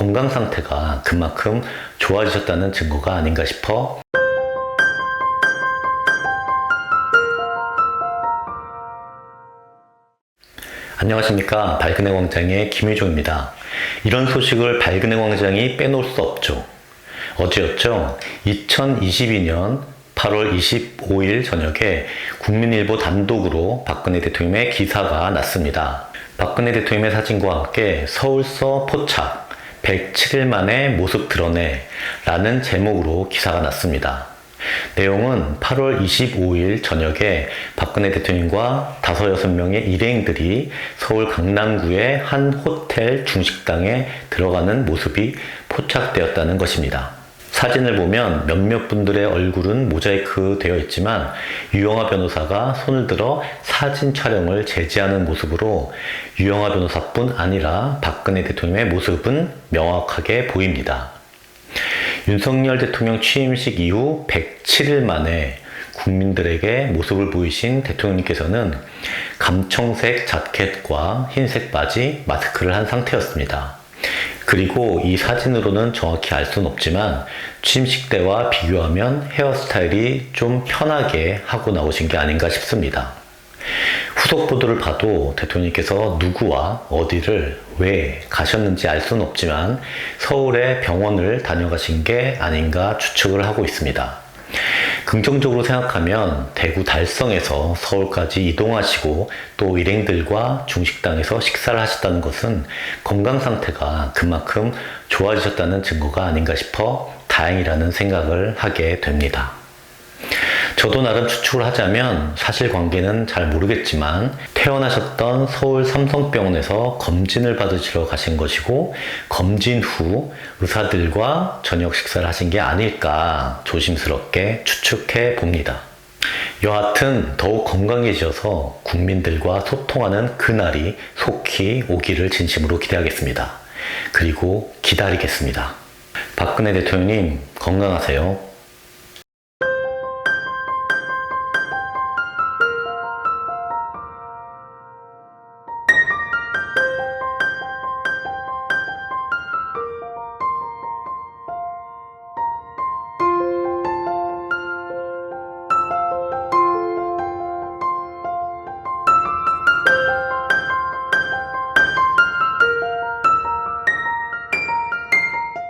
건강 상태가 그만큼 좋아지셨다는 증거가 아닌가 싶어 안녕하십니까 발근의 광장의 김유종입니다. 이런 소식을 발근의 광장이 빼놓을 수 없죠. 어제였죠. 2022년 8월 25일 저녁에 국민일보 단독으로 박근혜 대통령의 기사가 났습니다. 박근혜 대통령의 사진과 함께 서울서 포착 107일 만에 모습 드러내 라는 제목으로 기사가 났습니다. 내용은 8월 25일 저녁에 박근혜 대통령과 다섯 여섯 명의 일행들이 서울 강남구의 한 호텔 중식당에 들어가는 모습이 포착되었다는 것입니다. 사진을 보면 몇몇 분들의 얼굴은 모자이크 되어 있지만 유영아 변호사가 손을 들어 사진 촬영을 제지하는 모습으로 유영아 변호사뿐 아니라 박근혜 대통령의 모습은 명확하게 보입니다. 윤석열 대통령 취임식 이후 107일 만에 국민들에게 모습을 보이신 대통령님께서는 감청색 자켓과 흰색 바지, 마스크를 한 상태였습니다. 그리고 이 사진으로는 정확히 알 수는 없지만 취임식 때와 비교하면 헤어스타일이 좀 편하게 하고 나오신 게 아닌가 싶습니다. 후속 보도를 봐도 대통령께서 누구와 어디를 왜 가셨는지 알 수는 없지만 서울의 병원을 다녀가신 게 아닌가 추측을 하고 있습니다. 긍정적으로 생각하면 대구 달성에서 서울까지 이동하시고 또 일행들과 중식당에서 식사를 하셨다는 것은 건강 상태가 그만큼 좋아지셨다는 증거가 아닌가 싶어 다행이라는 생각을 하게 됩니다. 저도 나름 추측을 하자면 사실 관계는 잘 모르겠지만 태어나셨던 서울 삼성병원에서 검진을 받으시러 가신 것이고 검진 후 의사들과 저녁 식사를 하신 게 아닐까 조심스럽게 추측해 봅니다. 여하튼 더욱 건강해지셔서 국민들과 소통하는 그날이 속히 오기를 진심으로 기대하겠습니다. 그리고 기다리겠습니다. 박근혜 대통령님 건강하세요.